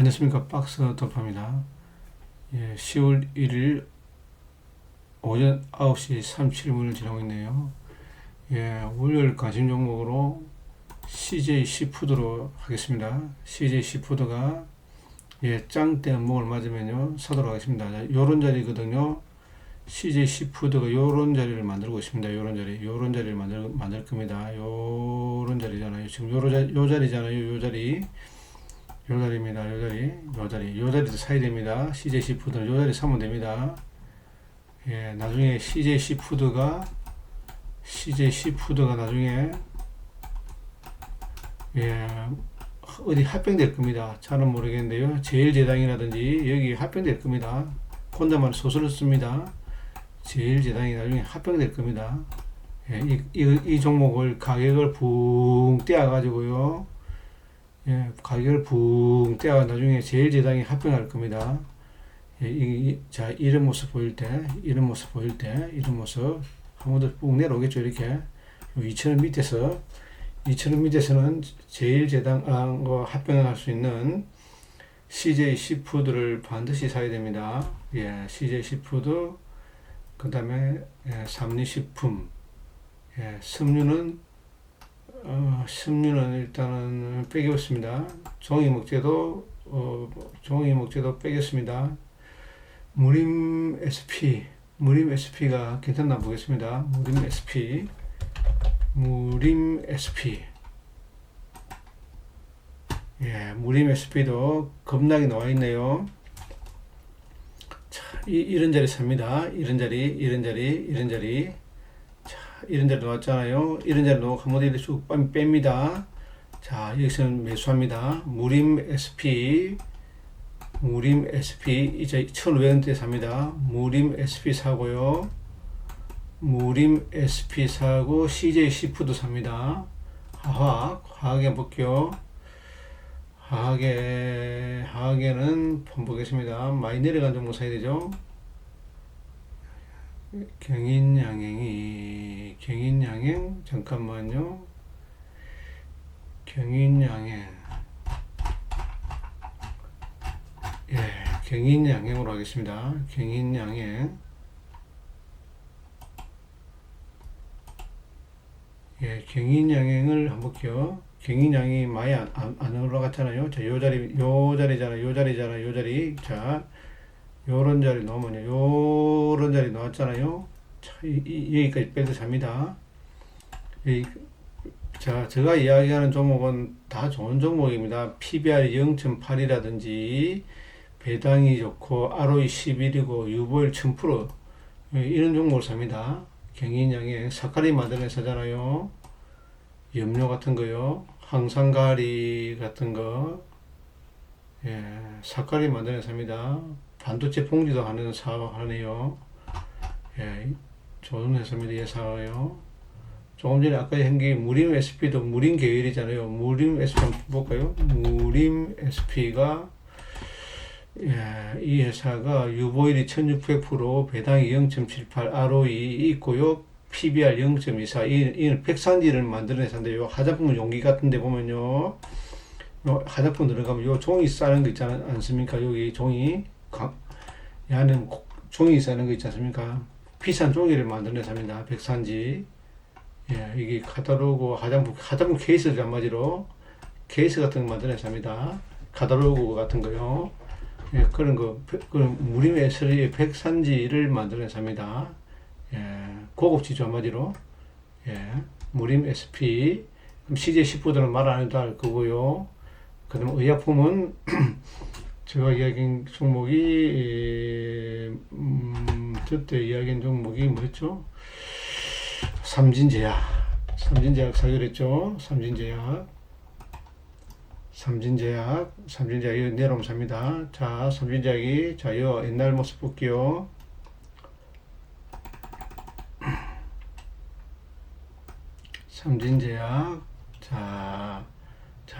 안녕하십니까 박스 돌파입니다. 예, 10월 1일 오전 9시 37분을 지나고 있네요. 예, 월요일 관심 종목으로 CJ 시푸드로 하겠습니다. CJ 시푸드가 예, 짱대 목을 맞으면요 사도록 하겠습니다. 자, 요런 자리거든요. CJ 시푸드가 요런 자리를 만들고 있습니다. 요런 자리, 요런 자리를 만들, 만들 겁니다. 요런 자리잖아요. 지금 요런 자리잖아요. 요 자리. 요 자리입니다. 요 자리, 요 자리, 요 자리도 사야 됩니다. CJ 시푸드는 요 자리 사면 됩니다. 예, 나중에 CJ 시푸드가 CJ 시푸드가 나중에 예, 어디 합병될 겁니다. 잘은 모르겠는데요. 제일제당이라든지 여기 합병될 겁니다. 혼자만 소설을 씁니다. 제일제당이 나중에 합병될 겁니다. 예, 이, 이, 이 종목을 가격을 붕 떼어가지고요. 예, 가격을 붕 떼어 나중에 제일제당이 합병할 겁니다. 예, 이, 이, 자, 이런 모습 보일 때, 이런 모습 보일 때, 이런 모습 한 번더쭉 내려오겠죠, 이렇게. 2,000원 밑에서, 2,000원 밑에서는 제일제당과 합병할 수 있는 CJ 시푸드를 반드시 사야 됩니다. 예, CJ 시푸드, 그 다음에 예, 삼리식품, 예, 섬유는 어, 섬유는 일단은 빼겠습니다. 종이 목재도 어, 종이 목재도 빼겠습니다. 무림 SP 무림 SP가 괜찮나 보겠습니다. 무림 SP 무림 SP 예, 무림 SP도 겁나게 나와 있네요. 자, 이, 이런 자리 삽니다. 이런 자리, 이런 자리, 이런 자리. 자, 이런 자리 나왔잖아요. 이런 자리 놓고 한번 이렇게 쭉 뺍- 뺍니다. 자, 여기서는 매수합니다. 무림 SP, 무림 SP, 이제 1,500원대 삽니다. 무림 SP 사고요. 무림 SP 사고, CJ 시푸드 삽니다. 화학에 한번 볼게요. 화학에, 화학에는 한번 보겠습니다. 많이 내려간 종목 사야 되죠. 경인양행이 경인양행 잠깐만요. 경인양행. 예 경인양행으로 하겠습니다. 경인양행. 예 경인양행을 한번 볼게요. 경인양이 많이 안, 안, 안 올라갔잖아요. 자요 자리 요 자리잖아 요. 자리잖아 요 자리. 자 요런 자리 넣으면요. 요런 자리 나왔잖아요. 자, 이, 이, 여기까지 빼도 잡니다. 이, 자, 제가 이야기하는 종목은 다 좋은 종목입니다. PBR 0.8이라든지 배당이 좋고 ROE 11이고 유보율 1000% 이런 종목을 삽니다. 경인양에 사카린 만드는 사잖아요. 염료 같은 거요. 항상가리 같은 거. 예, 사카린 만드는 삽니다. 반도체 봉지도 하는 사업하네요. 예, 좋은 회사입니다. 예, 사업요. 조금 전에 아까 한게 무림 SP도 무림 계열이잖아요. 무림 SP 한번 볼까요? 무림 SP가 예, 이 회사가 유보율이 1600% 배당이 0.78 ROE 있고요. PBR 0.24 이, 이 백산지를 만드는 회사인데 요. 화장품 용기 같은 데 보면요. 요 화장품 들어가면 요 종이 싸는 거 있지 않- 않습니까? 여기 종이 고- 종이 싸는 거 있지 않습니까? 비싼 종이를 만드는 회사입니다. 백산지. 예, 이게 카탈로그 화장품, 화장품 케이스를 한마디로 케이스 같은 거 만드는 회사입니다. 카탈로그 같은 거요. 예, 그런 거, 무림의 서리의 백산지를 만드는 회사입니다. 예, 고급지죠, 한마디로. 예, 무림 SP. 그럼 CJ 시푸드는 말안 해도 알 거고요. 그 다음 의약품은 제가 이야기한 종목이 에, 음, 저때 이야기한 종목이 뭐였죠? 삼진제약. 삼진제약 사기로 했죠? 삼진제약. 삼진제약. 삼진제약 이거 내려오면 삽니다. 자 삼진제약이 자 이거 옛날 모습 볼게요. 삼진제약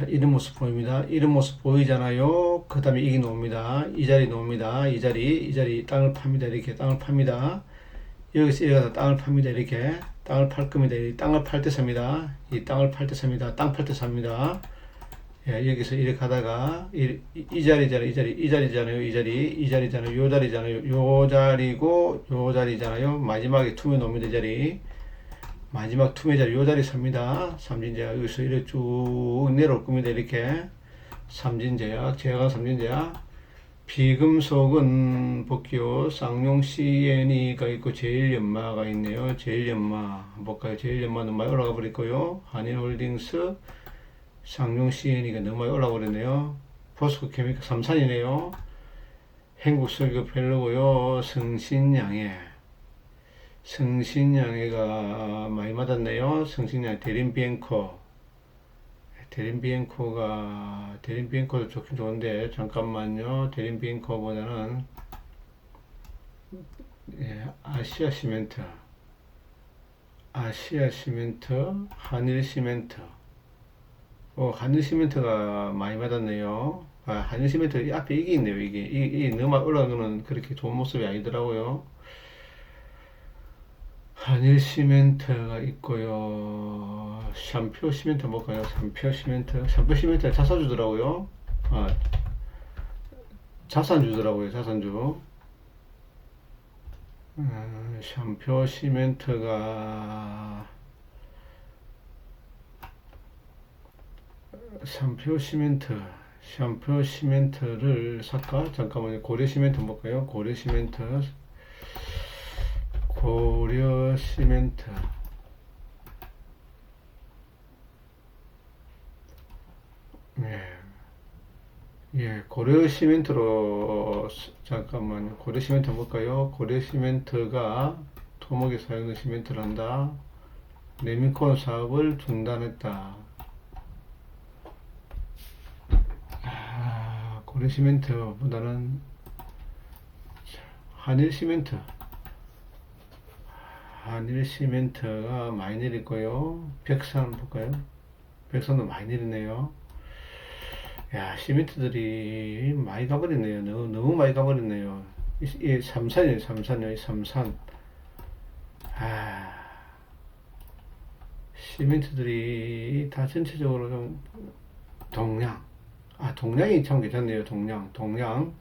이런 모습 보입니다. 이런 모습 보이잖아요. 그 다음에 이게 나옵니다. 이 자리 나옵니다. 이 자리, 이 자리 땅을 팝니다. 이렇게 땅을 팝니다. 여기서 이래가서 땅을 팝니다. 이렇게 땅을 팔 겁니다. 이 땅을 팔 때 삽니다. 이 땅을 팔 때 삽니다. 땅 팔 때 삽니다. 예, 여기서 이렇게 가다가 이, 이, 이 자리잖아요. 이 자리, 이 자리잖아요. 이 자리, 이 자리잖아요. 요 자리잖아요. 요 자리고 요 자리잖아요. 마지막에 투면 옵니다. 이 자리. 마지막 투매 자리 요 자리 삽니다. 삼진제약 여기서 이렇게 쭉 내려올 겁니다. 이렇게 삼진제약, 제약은 삼진제약. 비금속은 복기호 쌍용 CNE가 있고 제일연마가 있네요. 제일연마 볼까요? 제일연마는 많이 올라가 버렸고요. 한인홀딩스 쌍용 CNE가 너무 많이 올라가 버렸네요. 포스코 케미칼 삼산이네요. 행국설교 펠로고요. 성신양해 성신양해가 많이 맞았네요. 성신양 대림비앵커 대림비앵코가 대림비앵코도 좋긴 좋은데 잠깐만요. 대림비앵코보다는 예, 아시아 시멘트 아시아 시멘트 한일 시멘트 어, 한일 시멘트가 많이 맞았네요. 아, 한일 시멘트 이 앞에 이게 있네요. 이게 이, 이 너무 올라가는 거는 그렇게 좋은 모습이 아니더라고요. 한일 시멘트가 있고요. 샴표 시멘트 볼까요? 샴표 시멘트. 샴표 시멘트 자사주더라고요. 아, 자산주더라고요. 자산주. 음, 샴표 시멘트가 샴표 시멘트. 샴표 시멘트를 살까? 잠깐만요. 고려 시멘트 볼까요? 고려 시멘트. 고려 시멘트 예, 예, 고려 시멘트로 잠깐만요. 고려 시멘트 볼까요? 고려 시멘트가 토목에 사용된 시멘트를 한다. 레미콘 사업을 중단했다. 아, 고려 시멘트보다는 한일 시멘트. 한일 시멘트가 많이 내렸고요. 백산 볼까요? 백산도 많이 내리네요. 야, 시멘트들이 많이 가버렸네요. 너무, 너무 많이 가버렸네요. 이, 이 삼산이에요, 삼산이요, 삼산. 아, 시멘트들이 다 전체적으로 좀, 동양. 아, 동양이 참 괜찮네요, 동양. 동양.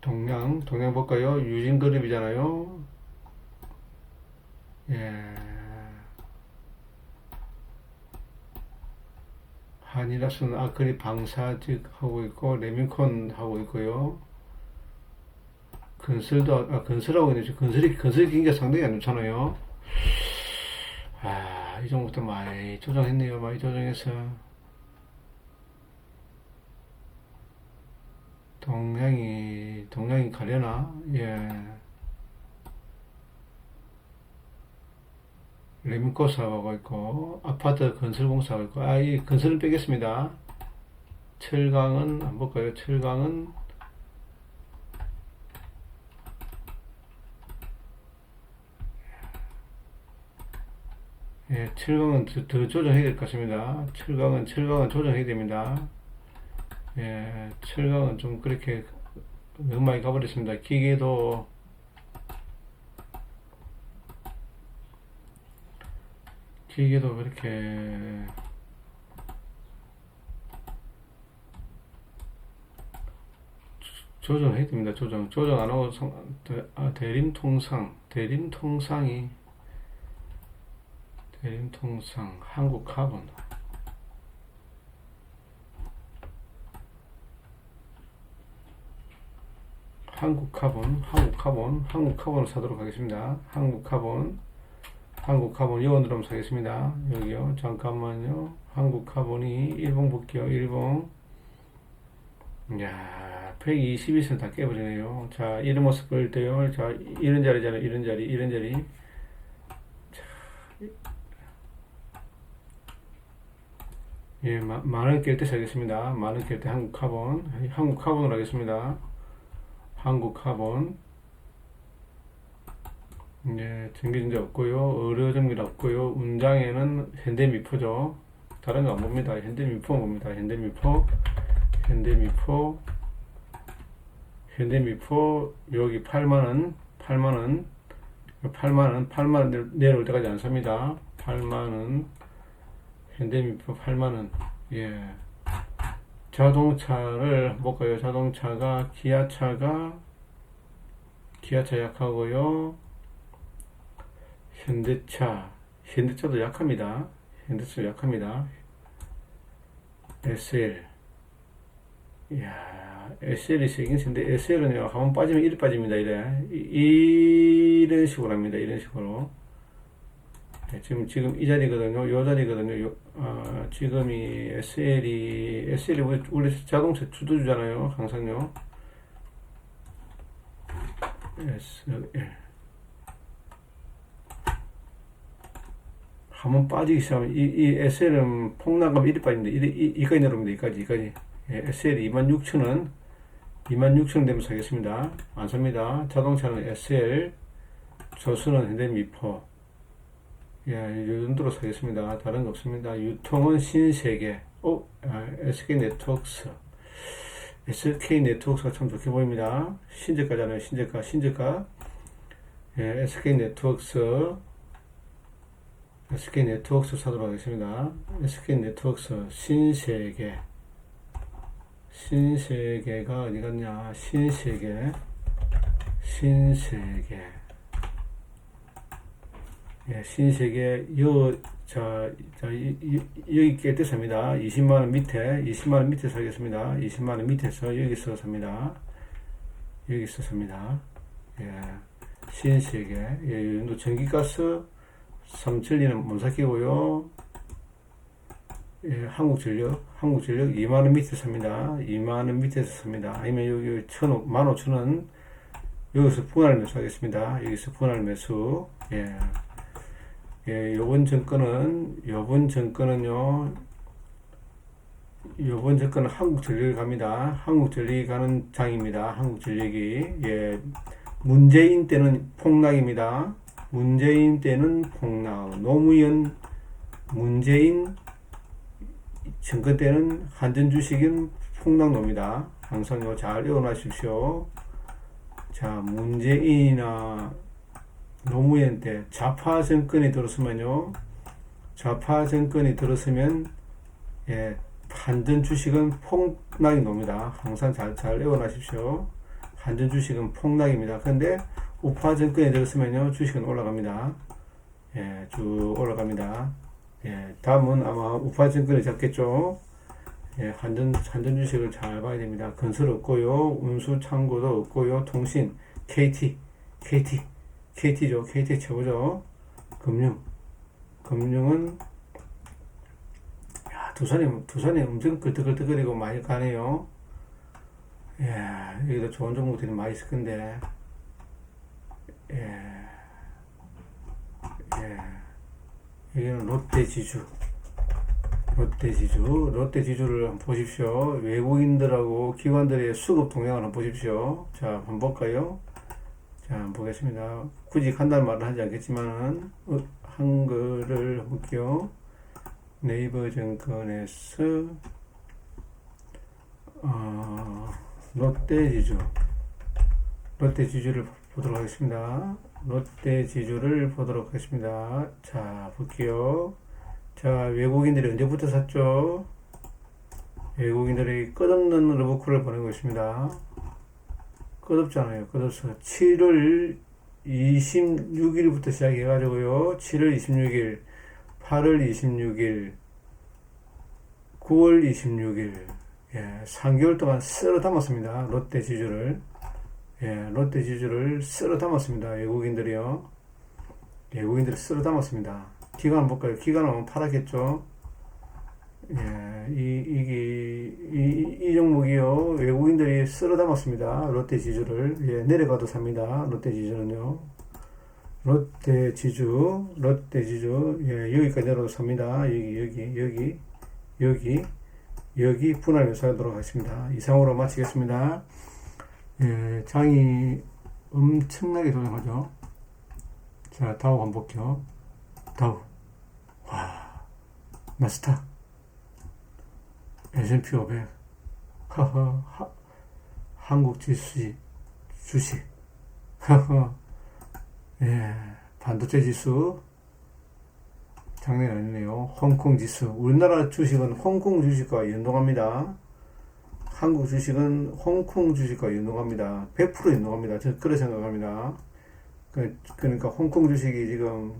동양, 동양 볼까요? 유진그룹이잖아요. 예. 한일화수는 아크릴 방사직 하고 있고 레민콘 하고 있고요. 건설도 아 건설하고 있는데 건설이 건설이 경기가 상당히 안 좋잖아요. 아, 이 정도부터 많이 조정했네요. 많이 조정해서 동양이 동양이 가려나? 예. 레미코 사업하고 있고 아파트 건설 공사하고 있고 아 이 건설은 빼겠습니다. 철강은 안 볼까요? 철강은 예, 철강은 더, 더 조정해야 될 것 같습니다. 철강은 철강은 조정해야 됩니다. 예, 철강은 좀 그렇게 너무 많이 가버렸습니다. 기계도 기계도 그렇게 조정해야 됩니다. 조정. 조정 안 하고 성, 대, 아, 대림통상. 대림통상이 대림통상 한국 카본 한국 카본 한국 카본 한국 카본을 사도록 하겠습니다. 한국 카본 한국 카본 요원으로 한번 사겠습니다. 여기요. 잠깐만요. 한국 카본이 일봉 볼게요. 일봉. 이야, 122선 다 깨버리네요. 자, 이런 모습 보일 때요. 자, 이런 자리잖아요. 이런 자리, 이런 자리. 자, 예, 마, 만원 깰때 사겠습니다. 만원 깰때 한국 카본. 한국 카본으로 하겠습니다. 한국 카본. 네, 전기전자 없고요. 의료전기도 없고요. 운장에는 현대미포죠. 다른 거 안 봅니다. 현대미포 봅니다. 현대미포, 현대미포, 현대미포 여기 8만원, 8만원, 8만원, 8만원 내려올 때까지 안 삽니다. 8만원, 현대미포 8만원. 예. 자동차를 볼까요? 자동차가 기아차가 기아차 약하고요. 현대차. 현대차도 약합니다. 현대차 약합니다. SL 이야 SL이 세긴 센데 SL은요 한번 빠지면 이리 빠집니다 이래. 이, 이런 식으로 합니다 이런 식으로. 네, 지금 지금 이 자리거든요 요 자리거든요. 요, 아, 지금 이 SL이 SL이 원래- 원래 자동차 주도주잖아요 항상요. SL 한번 빠지기 시작하면 이, 이 SL은 폭락하면 이리 빠집니다. 이리, 이, 이까지 내려옵니다. 이까지, 이까지. 예, SL이 26,000원, 26,000원 되면 사겠습니다. 안 삽니다. 자동차는 SL, 조수는 현대미포. 예, 이 정도로 사겠습니다. 다른 거 없습니다. 유통은 신세계. 어, 아, SK 네트워크스. SK 네트워크스가 참 좋게 보입니다. 신재가잖아요. 신재가, 신재가. 예, SK 네트워크스. SK 네트워크스 사도록 하겠습니다. SK 네트워크스 신세계 신세계가 어디 갔냐 신세계 신세계 예, 신세계 여자 자, 이- 이- 여기 깨때 삽니다. 20만원 밑에 20만원 밑에 사겠습니다. 20만원 밑에서 여기서 삽니다. 여기서 삽니다. 예, 신세계 예, 이 정도 전기가스 삼천리는 못 삭히고요. 예, 한국전력, 한국전력 2만원 밑에 삽니다. 2만원 밑에서 삽니다. 아니면 여기 천, 15,000원, 여기서 분할 매수 하겠습니다. 여기서 분할 매수, 예. 예, 요번 정권은, 요번 정권은요, 요번 정권은 한국전력이 갑니다. 한국전력이 가는 장입니다. 한국전력이, 예. 문재인 때는 폭락입니다. 문재인 때는 폭락, 노무현, 문재인 정권 때는 한전 주식은 폭락노입니다. 항상 요잘 외워놔십시오. 자, 문재인이나 노무현 때 좌파 정권이 들었으면요, 좌파 정권이 들었으면 예, 한전 주식은 폭락이 놉니다. 항상 잘, 잘 외워놔십시오. 한전 주식은 폭락입니다. 근데 우파 정권이 들었으면요 주식은 올라갑니다. 예, 쭉 올라갑니다. 예, 다음은 아마 우파 정권이 잡겠죠. 예, 한전 한전 주식을 잘 봐야 됩니다. 건설 없고요, 운수 창고도 없고요, 통신 KT KT KT죠, KT 최고죠. 금융 금융은 야, 두산이 두산이 엄청 끄덕끄덕거리고 많이 가네요. 예, 여기도 좋은 종목들이 많이 있을 건데. 예. 예. 여기는 롯데 지주. 롯데 지주. 롯데 지주를 한번 보십시오. 외국인들하고 기관들의 수급 동향을 한번 보십시오. 자, 한번 볼까요? 자, 보겠습니다. 굳이 간다는 말은 하지 않겠지만은, 어, 한글을 볼게요. 네이버 증권에서, 어, 롯데 지주. 롯데 지주를 보도록 하겠습니다. 롯데 지주를 보도록 하겠습니다. 자, 볼게요. 자, 외국인들이 언제부터 샀죠? 외국인들이 끝없는 러브콜을 보내고 있습니다. 끝없잖아요. 끝없어. 7월 26일부터 시작해가지고요. 7월 26일, 8월 26일, 9월 26일, 예, 3개월 동안 쓸어 담았습니다. 롯데 지주를. 예, 롯데 지주를 쓸어 담았습니다. 외국인들이요. 외국인들이 쓸어 담았습니다. 기간 볼까요? 기간은 팔았겠죠? 예, 이, 이게, 이, 이 종목이요. 외국인들이 쓸어 담았습니다. 롯데 지주를. 예, 내려가도 삽니다. 롯데 지주는요. 롯데 지주, 롯데 지주, 예, 여기까지 내려도 삽니다. 여기, 여기, 여기, 여기, 여기 분할 매수하도록 하겠습니다. 이상으로 마치겠습니다. 예, 장이 엄청나게 조정하죠. 자, 다우 볼게요. 다우. 와, 나스닥. S&P 500. 하하, 하, 한국 지수, 주식. 하하, 예, 반도체 지수. 장난이 아니네요. 홍콩 지수. 우리나라 주식은 홍콩 주식과 연동합니다. 한국 주식은 홍콩 주식과 연동합니다. 100% 연동합니다. 저는 그렇게 생각합니다. 그, 그러니까 홍콩 주식이 지금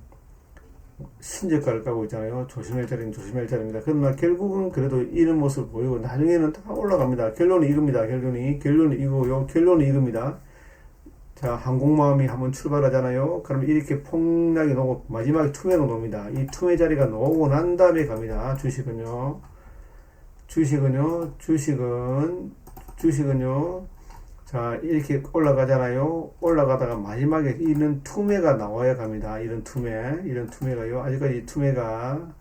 신저가를 까고 있잖아요. 조심할 자리는 조심할 자리입니다. 그러나 결국은 그래도 이런 모습을 보이고 나중에는 다 올라갑니다. 결론이 이겁니다. 결론이 결론이 이거요. 결론이 이겁니다. 자 항공모함이 한번 출발하잖아요. 그럼 이렇게 폭락이 나고 마지막에 투매가 놉니다. 이 투매 자리가 나오고 난 다음에 갑니다. 주식은요. 주식은요. 주식은 주식은요. 자 이렇게 올라가잖아요. 올라가다가 마지막에 이런 투매가 나와야 갑니다. 이런 투매, 이런 투매가요. 아직까지 투매가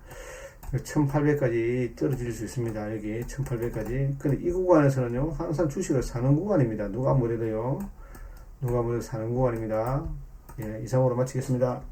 1800까지 떨어질 수 있습니다. 여기 1800까지. 근데 이 구간에서는요. 항상 주식을 사는 구간입니다. 누가 뭐래도요. 누가 뭐래도 사는 구간입니다. 예, 이상으로 마치겠습니다.